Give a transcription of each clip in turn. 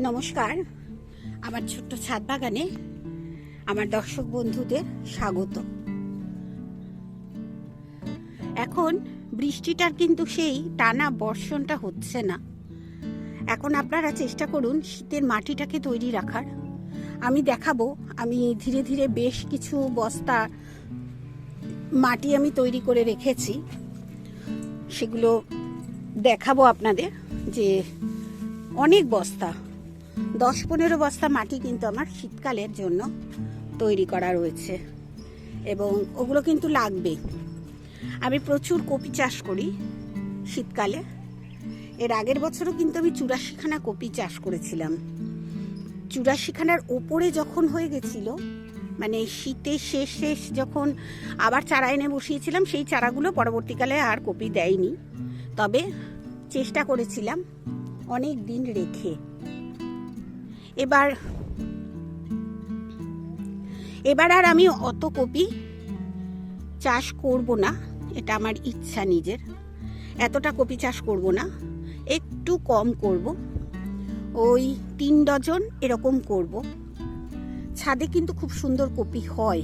নমস্কার। আমার ছোট্ট ছাদ বাগানে আমার দর্শক বন্ধুদের স্বাগত। এখন বৃষ্টিটার কিন্তু সেই টানা বর্ষণটা হচ্ছে না। এখন আপনারা চেষ্টা করুন শীতের মাটিটাকে তৈরি রাখার। আমি দেখাবো, আমি ধীরে ধীরে বেশ কিছু বস্তা মাটি আমি তৈরি করে রেখেছি। সেগুলো দেখাবো আপনাদের যে অনেক বস্তা দশ পনেরো বস্তা মাটি কিন্তু আমার শীতকালের জন্য তৈরি করা রয়েছে। এবং ওগুলো কিন্তু লাগবে আমি প্রচুর কপি চাষ করি শীতকালে। এর আগের বছরও কিন্তু আমি চুরাশিখানা কপি চাষ করেছিলাম। চুরাশিখানার ওপরে যখন হয়ে গেছিল মানে শীতের শেষ শেষ যখন আবার চারা এনে বসিয়েছিলাম, সেই চারাগুলো পরবর্তীকালে আর কপি দেয়নি। তবে চেষ্টা করেছিলাম অনেক দিন রেখে এবার এবার আর আমি অত কপি চাষ করব না, এটা আমার ইচ্ছা নিজের। এতটা কপি চাষ করব না, একটু কম করব। ওই তিন ডজন এরকম করব। ছাদে কিন্তু খুব সুন্দর কপি হয়।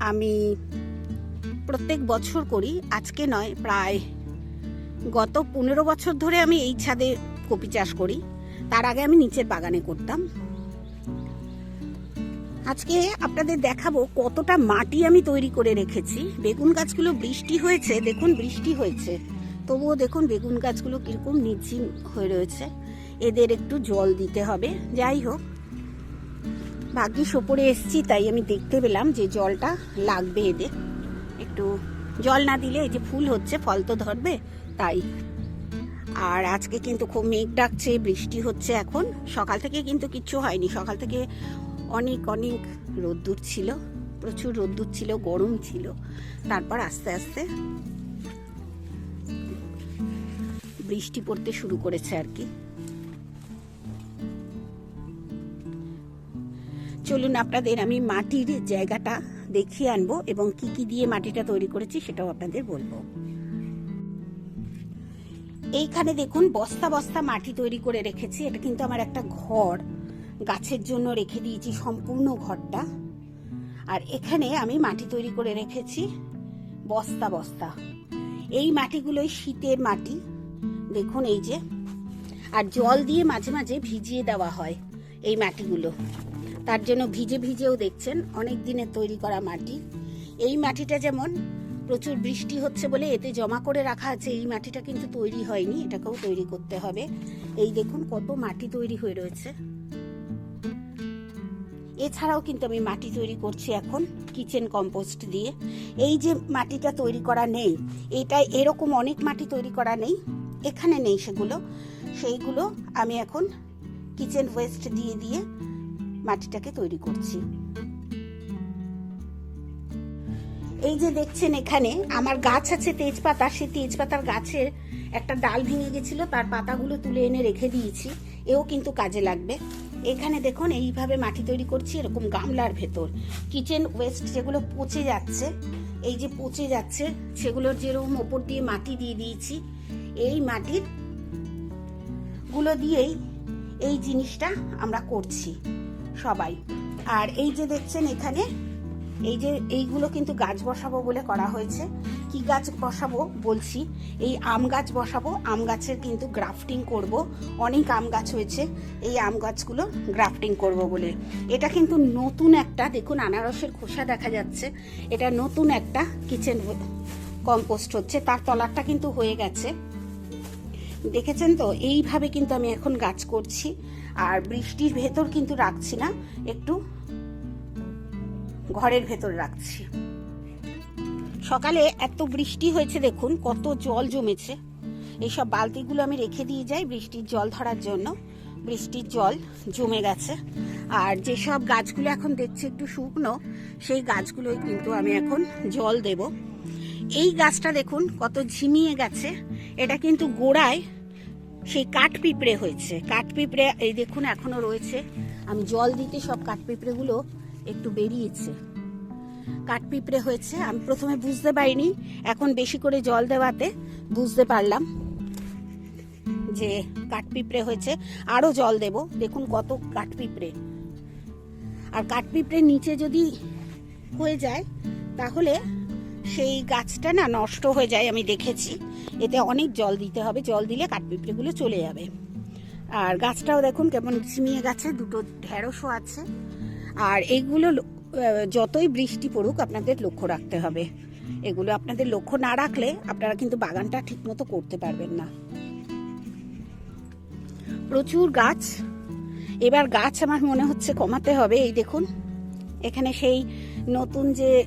আমি প্রত্যেক বছর করি, আজকে নয়, প্রায় গত পনেরো বছর ধরে আমি এই ছাদে কপি চাষ করি। তার আগে আমি নিচের বাগানে করতাম। আজকে আপনাদের দেখাবো কতটা মাটি আমি তৈরি করে রেখেছি। বেগুন গাছগুলো বৃষ্টি হয়েছে, দেখুন বৃষ্টি হয়েছে। তবুও দেখুন বেগুন গাছগুলো কীরকম নিচিম হয়ে রয়েছে। এদের একটু জল দিতে হবে, যাই হোক। ভাগ্যিস ওপরে এসছি, তাই আমি দেখতে পেলাম যে জলটা লাগবে এদের। একটু জল না দিলে এই যে ফুল হচ্ছে, ফল তো ধরবে, তাই আর আজকে কিন্তু খুব মেঘ ডাকছে, বৃষ্টি হচ্ছে এখন। সকাল থেকে কিন্তু কিচ্ছু হয়নি। সকাল থেকে অনেক অনেক রোদ্দুর ছিল। প্রচুর রোদ্দুর ছিল, গরম ছিল। তারপর আস্তে আস্তে বৃষ্টি পড়তে শুরু করেছে আর কি। চলুন আপনাদের আমি মাটির জায়গাটা দেখিয়ে আনব এবং কি কি দিয়ে মাটিটা তৈরি করেছি সেটাও আপনাদের বলব। এইখানে দেখুন বস্তা বস্তা মাটি তৈরি করে রেখেছি। এটা কিন্তু আমার একটা ঘর। গাছের জন্য রেখে দিয়েছি সম্পূর্ণ ঘরটা। আর এখানে আমি মাটি তৈরি করে রেখেছি বস্তা বস্তা। এই মাটিগুলোই শীতের মাটি। দেখুন এই যে। আর জল দিয়ে মাঝে মাঝে ভিজিয়ে দেওয়া হয় এই মাটিগুলো। তার জন্য ভিজে ভিজেও দেখছেন, অনেক দিনের তৈরি করা মাটি। এই মাটিটা যেমন প্রচুর বৃষ্টি হচ্ছে বলে এতে জমা করে রাখা আছে। এই মাটিটা কিন্তু তৈরি হয়নি, এটাকেও তৈরি করতে হবে। এই দেখুন কত মাটি তৈরি হয়ে রয়েছে। এছাড়াও কিন্তু আমি মাটি তৈরি করছি এখন কিচেন কম্পোস্ট দিয়ে। এই যে মাটিটা তৈরি করা নেই, এটা এরকম অনেক মাটি তৈরি করা নেই, এখানে নেই সেগুলো। সেইগুলো আমি এখন কিচেন ওয়েস্ট দিয়ে দিয়ে মাটিটাকে তৈরি করছি। এই যে দেখছেন এখানে, আমার গাছ আছে তেজপাতা সেই তেজপাতার গাছের একটা ডাল ভেঙে গেছিল, তার পাতাগুলো তুলে এনে রেখে দিয়েছি, এও কিন্তু কাজে লাগবে। এখানে দেখুন, এইভাবে মাটি তৈরি করছি, এরকম গামলার ভেতর। কিচেন ওয়েস্ট যেগুলো পচে যাচ্ছে, এই যে পচে যাচ্ছে, সেগুলোর যেরকম ওপর দিয়ে মাটি দিয়ে দিয়েছি, এই মাটিরগুলো দিয়েই এই জিনিসটা আমরা করছি সবাই। আর এই যে দেখছেন এখানে এই যে এইগুলো কিন্তু গাছ বসাবো বলে করা হয়েছে। কি গাছ বসাবো বলছি? এই আম গাছ বসাবো, আম গাছের কিন্তু গ্রাফটিং করব। অনেক আম গাছ হয়েছে, এই আম গাছগুলো গ্রাফটিং করব বলে। এটা কিন্তু নতুন একটা, দেখুন আনারসের খোসা দেখা যাচ্ছে। এটা নতুন একটা কিচেন কম্পোস্ট হচ্ছে। তার তলারটা কিন্তু হয়ে গেছে। দেখেছেন তো? এইভাবে কিন্তু আমি এখন গাছ করছি। আর বৃষ্টির ভেতর কিন্তু রাখছি না। একটু ঘরের ভেতর রাখছি। সকালে এত বৃষ্টি হয়েছে দেখুন, কত জল জমেছে। এইসব বালতিগুলো আমি রেখে দিয়ে যাই বৃষ্টির জল ধরার জন্য। বৃষ্টির জল জমে গেছে। আর যেসব গাছগুলো এখন দেখছি একটু শুকনো, সেই গাছগুলোই কিন্তু আমি এখন জল দেব। এই গাছটা দেখুন, কত ঝিমিয়ে গেছে। এটা কিন্তু গোড়ায় সেই কাঠ পিঁপড়ে হয়েছে। কাঠ পিঁপড়ে এই দেখুন, এখনও রয়েছে। আমি জল দিতে সব কাঠ পিঁপড়েগুলো একটু বেরিয়েছে। কাঠ পিঁপড়ে হয়েছে, আমি প্রথমে বুঝতে পারিনি, এখন বেশি করে জল দেওয়াতে বুঝতে পারলাম যে কাঠপিঁপড়ে হয়েছে আরও জল দেব। দেখুন কত কাঠপিঁপড়ে। আর কাঠপিঁপড়ের নিচে যদি হয়ে যায়, তাহলে সেই গাছটা না নষ্ট হয়ে যায়, আমি দেখেছি। এতে অনেক জল দিতে হবে, জল দিলে কাঠপিঁপড়েগুলো চলে যাবে। আর গাছটাও দেখুন কেমন ঝিমিয়ে গেছে, দুটো ঢেঁড়সও আছে। আর এইগুলো যতই বৃষ্টি পড়ুক আপনাদের লক্ষ্য রাখতে হবে। এগুলো আপনাদের লক্ষ্য না রাখলে আপনারা কিন্তু বাগানটা ঠিকমতো করতে পারবেন না। প্রচুর গাছ। এবার গাছ আমার মনে হচ্ছে কমাতে হবে, এই দেখুন। এখানে সেই নতুন যে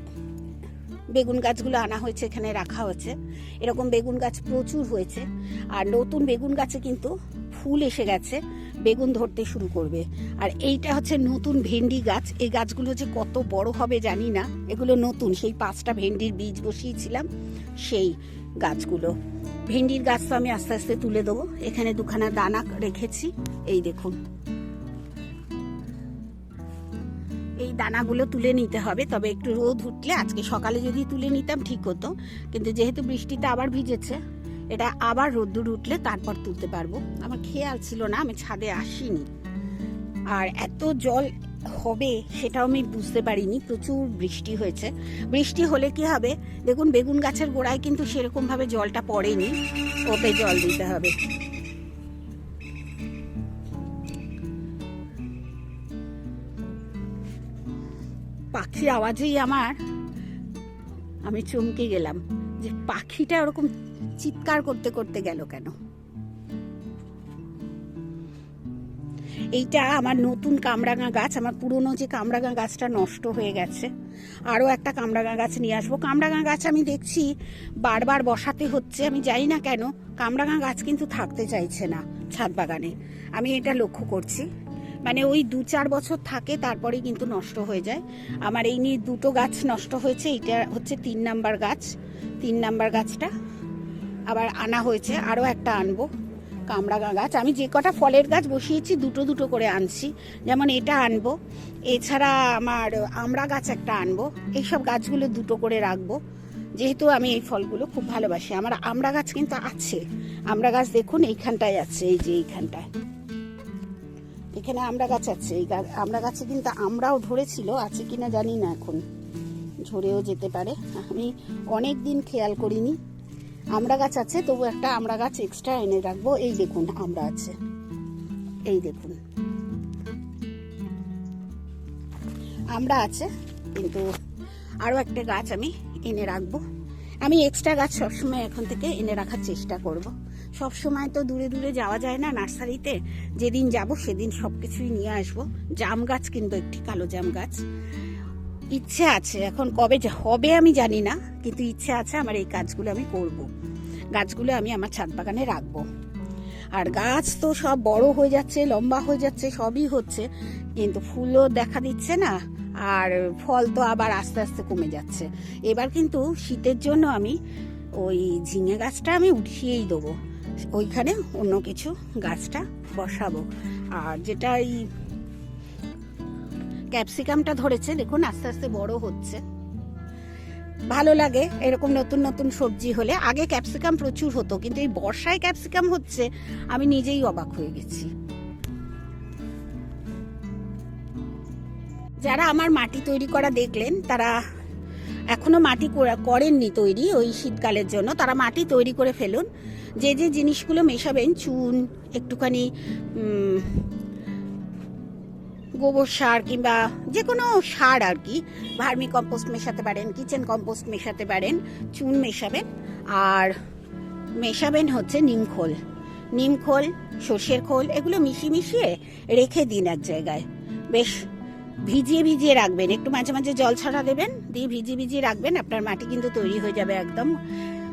বেগুন গাছগুলো আনা হয়েছে, এখানে রাখা হয়েছে। এরকম বেগুন গাছ প্রচুর হয়েছে। আর নতুন বেগুন গাছে কিন্তু ফুল এসে গেছে। বেগুন ধরতে শুরু করবে। আর এইটা হচ্ছে নতুন ভেন্ডি গাছ। এই গাছগুলো যে কত বড় হবে জানি না। এগুলো নতুন। সেই পাঁচটা ভেন্ডির বীজ বসিয়েছিলাম সেই গাছগুলো। ভেন্ডির গাছ তো আমি আস্তে আস্তে তুলে দেবো। এখানে দুখানা দানা রেখেছি। এই দেখুন। এই দানাগুলো তুলে নিতে হবে। তবে একটু রোদ উঠলে আজকে সকালে যদি তুলে নিতাম ঠিক হতো। কিন্তু যেহেতু বৃষ্টিতে আবার ভিজেছে এটা আবার রোদ্দুর উঠলে তারপর তুলতে পারব। আমার খেয়াল ছিল না, আমি ছাদে আসিনি। আর এত জল হবে সেটাও আমি বুঝতে পারিনি, প্রচুর বৃষ্টি হয়েছে। বৃষ্টি হলে কি হবে? দেখুন, বেগুন গাছের গোড়ায় কিন্তু সেরকম ভাবে জলটা পড়েনি। ওতে জল দিতে হবে। পাখির আওয়াজেই আমার, আমি চমকে গেলাম যে পাখিটা ওরকম চিৎকার করতে করতে গেল কেন? এইটা আমার নতুন কামরাঙা গাছ, আমার পুরনো যে কামরাঙা গাছটা নষ্ট হয়ে গেছে, আরও একটা কামরাঙা গাছ নিয়ে আসব। কামরাঙা গাছ আমি দেখছি বারবার বসাতে হচ্ছে, আমি জানি না কেন, কামরাঙা গাছ কিন্তু থাকতে চাইছে না ছাদ বাগানে। আমি এটা লক্ষ্য করছি। মানে ওই দু চার বছর থাকে, তারপরেই কিন্তু নষ্ট হয়ে যায়। আমার এই নিয়ে দুটো গাছ নষ্ট হয়েছে এটা হচ্ছে তিন নাম্বার গাছ। তিন নাম্বার গাছটা আবার আনা হয়েছে, আরও একটা আনব কামরাঙা গাছ। আমি যে কটা ফলের গাছ বসিয়েছি, দুটো দুটো করে আনছি। যেমন এটা আনব, এছাড়া আমার আমড়া গাছ একটা আনব। এইসব গাছগুলো দুটো করে রাখব। যেহেতু আমি এই ফলগুলো খুব ভালোবাসি। আমার আমড়া গাছ কিন্তু আছে। আমড়া গাছ দেখুন, এইখানটায় আছে, এই যে এইখানটায়। এখানে আমড়া গাছ আছে। এই আমড়া গাছে কিন্তু আমরাও ধরেছিল, আছে কিনা জানি না এখন। ঝরেও যেতে পারে। আমি অনেক দিন খেয়াল করিনি। আমড়া গাছ আছে, তবু একটা আমড়া গাছ এক্সট্রা এনে রাখব। এই দেখুন আমড়া আছে। এই দেখুন। আমড়া আছে, কিন্তু আরও একটা গাছ আমি এনে রাখব। আমি এক্সট্রা গাছ সবসময় এখন থেকে এনে রাখার চেষ্টা করব। সব সময় তো দূরে দূরে যাওয়া যায় না নার্সারিতে। যেদিন যাব সেদিন সব কিছুই নিয়ে আসব। জাম গাছ কিন্তু একটি কালো জাম গাছ। ইচ্ছে আছে। এখন কবে হবে আমি জানি না, কিন্তু ইচ্ছে আছে আমার এই কাজগুলো আমি করব। গাছগুলো আমি আমার ছাদ বাগানে রাখব। আর গাছ তো সব বড় হয়ে যাচ্ছে, লম্বা হয়ে যাচ্ছে, সবই হচ্ছে, কিন্তু ফুলও দেখা দিচ্ছে না, আর ফল তো আবার আস্তে আস্তে কমে যাচ্ছে। এবার কিন্তু শীতের জন্য আমি ওই ঝিঙে গাছটা আমি উঠিয়েই দেবো। ওইখানে অন্য কিছু গাছটা বসাবো। আর যেটা এই ক্যাপসিকামটা ধরেছে, দেখুন, আস্তে আস্তে বড় হচ্ছে। ভালো লাগে এরকম নতুন নতুন সবজি হলে। আগে ক্যাপসিকাম প্রচুর হতো, কিন্তু এই বর্ষায় ক্যাপসিকাম হচ্ছে, আমি নিজেই অবাক হয়ে গেছি। যারা আমার মাটি তৈরি করা দেখলেন, তারা এখনও মাটি করা- করেননি তৈরি ওই শীতকালের জন্য। তারা মাটি তৈরি করে ফেলুন। যে যে জিনিসগুলো মেশাবেন, চুন, একটুখানি গোবর সার কিংবা যে কোনো সার আর কি, ভার্মি কম্পোস্ট মেশাতে পারেন, কিচেন কম্পোস্ট মেশাতে পারেন, চুন মেশাবেন। আর মেশাবেন হচ্ছে নিমখোল নিমখোল সর্ষের খোল, এগুলো মিশিয়ে মিশিয়ে রেখে দিন এক জায়গায়। বেশ ভিজিয়ে ভিজিয়ে রাখবেন। একটু মাঝে মাঝে জল ছড়া দেবেন, দিয়ে ভিজিয়ে ভিজিয়ে রাখবেন। আপনার মাটি কিন্তু তৈরি হয়ে যাবে একদম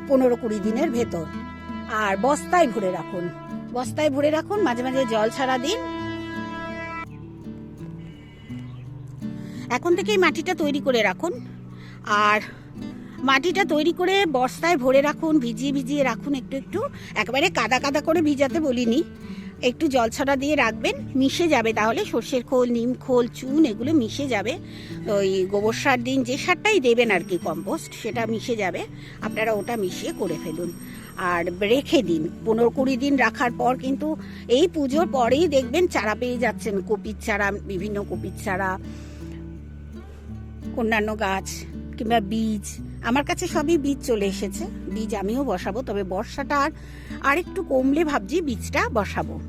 পনেরো কুড়ি দিনের ভেতর। আর বস্তায় ভরে রাখুন। বস্তায় ভরে রাখুন, মাঝে মাঝে জল ছাড়া দিন। এখন থেকেই মাটিটা তৈরি করে রাখুন। আর মাটিটা তৈরি করে বস্তায় ভরে রাখুন, ভিজিয়ে ভিজিয়ে রাখুন একটু একটু। একেবারে কাদা কাদা করে ভিজাতে বলিনি। একটু জল ছড়া দিয়ে রাখবেন, মিশে যাবে তাহলে। সর্ষের খোল, নিম খোল, চুন এগুলো মিশে যাবে। ওই গোবর সার দিন যে সারটাই দেবেন আর কি, কম্পোস্ট, সেটা মিশে যাবে। আপনারা ওটা মিশিয়ে করে ফেলুন। আর রেখে দিন। পনেরো কুড়ি দিন রাখার পর কিন্তু এই পুজোর পরেই দেখবেন চারা পেয়ে যাচ্ছেন। কপির চারা, বিভিন্ন কপির চারা। অন্যান্য গাছ কিংবা বীজ, আমার কাছে সবই বীজ চলে এসেছে। বীজ আমিও বসাবো, তবে বর্ষাটা আর আরেকটু কমলে ভাবছি বীজটা বসাবো।